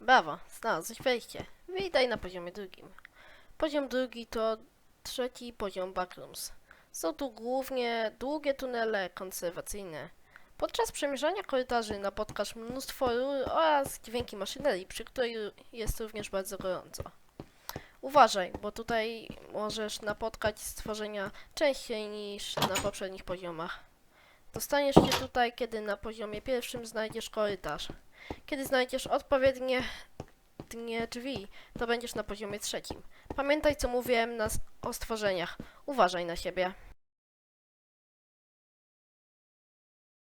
Brawo, znalazłeś wejście. Witaj na poziomie drugim. Poziom drugi to trzeci poziom backrooms. Są tu głównie długie tunele konserwacyjne. Podczas przemierzania korytarzy napotkasz mnóstwo rur oraz dźwięki maszynerii, przy której jest również bardzo gorąco. Uważaj, bo tutaj możesz napotkać stworzenia częściej niż na poprzednich poziomach. Dostaniesz się tutaj, kiedy na poziomie pierwszym znajdziesz korytarz. Kiedy znajdziesz odpowiednie dnie drzwi, to będziesz na poziomie trzecim. Pamiętaj, co mówiłem na, o stworzeniach. Uważaj na siebie.